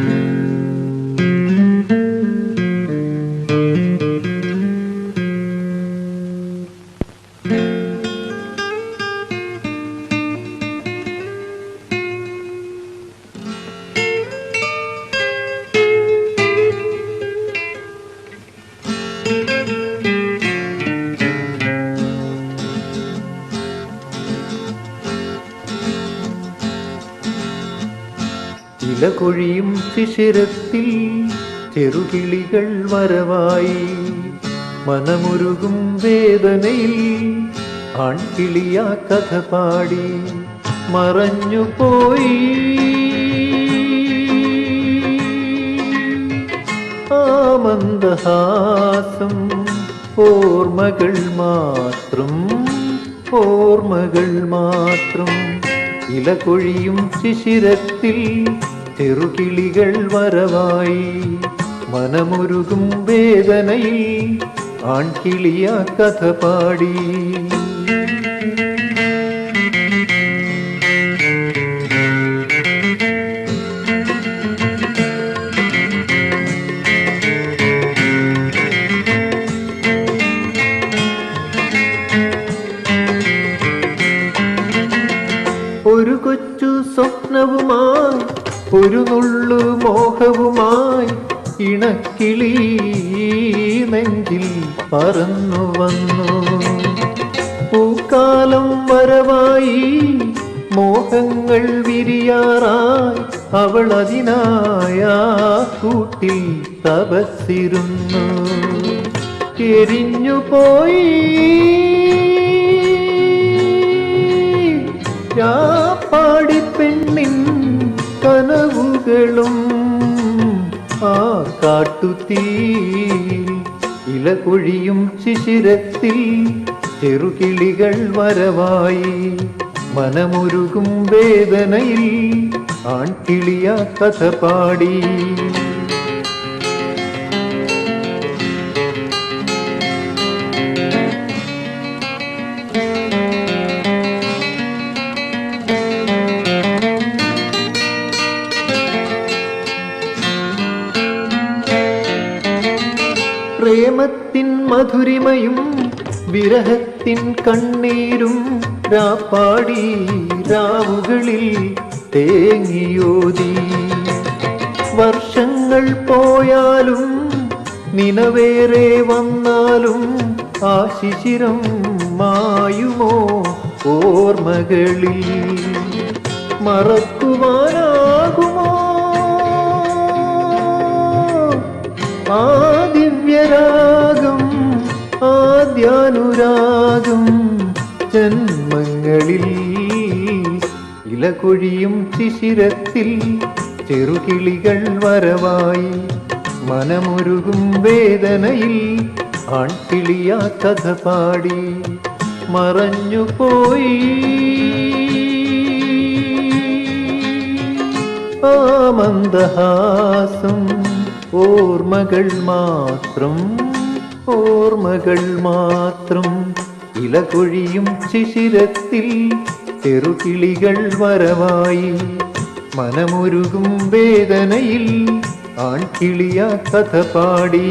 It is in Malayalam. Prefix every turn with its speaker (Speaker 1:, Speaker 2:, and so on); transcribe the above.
Speaker 1: Thank you. ഇലകൊഴിയും ശിശിരത്തിൽ ചെറുകിളികൾ വരവായി. മനമുരുകും വേദനയിൽ ആൺകിളിയ കഥ പാടി. മറഞ്ഞുപോയി ആ മന്ദഹാസം ഓർമ്മകൾ മാത്രം ഓർമ്മകൾ മാത്രം. ഇലകൊഴിയും ശിശിരത്തിൽ ചെറുകിളികൾ വരവായി മനമുരുകും വേദനയിൽ ആൺകിളിയ കഥ പാടി ഒരു നുള്ളു മോഹവുമായി ഇണക്കിളി നെഞ്ചിൽ പറന്നു വന്നു. പൂക്കാലം വരവായി മോഹങ്ങൾ വിരിയാറായി അവൾ അതിനായ കൂട്ടിൽ തപസ്സിരുന്നു. എരിഞ്ഞു പോയി. പാടി പെണ്ണിൻ കനവുകളും ആ കാട്ടുതീ ഇലകൊഴിയും ശിശിരത്തിൽ ചെറുകിളികൾ വരവായി. മനമുരുകും വേദനയിൽ ആൺകിളിയ കഥ പാടി. പ്രേമത്തിൻ മധുരിമയും വിരഹത്തിൻ കണ്ണീരും രാപ്പാടി രാവുകളിൽ തേങ്ങിയോതി വർഷങ്ങൾ പോയാലും നിനവേറെ വന്നാലും ആ ശിശിരം മായുമോ ഓർമ്മകളിൽ. മറക്കുവാനാകുമോ ആദ്യാനുരാഗം ജന്മങ്ങളിൽ ഇലകൊഴിയും ശിശിരത്തിൽ ചെറുകിളികൾ വരവായി മനമൊരുകും വേദനയിൽ ആൺകിളിയാ കഥ പാടി മറഞ്ഞു പോയി. ആ മന്ദഹാസം ഓർമ്മകൾ മാത്രം ഓർമ്മകൾ മാത്രം ഇലകൊഴിയും ശിശിരത്തിൽ ചെറുകിളികൾ വരവായി. മനമൊരുകും വേദനയിൽ ആൺകിളിയ കഥ പാടി.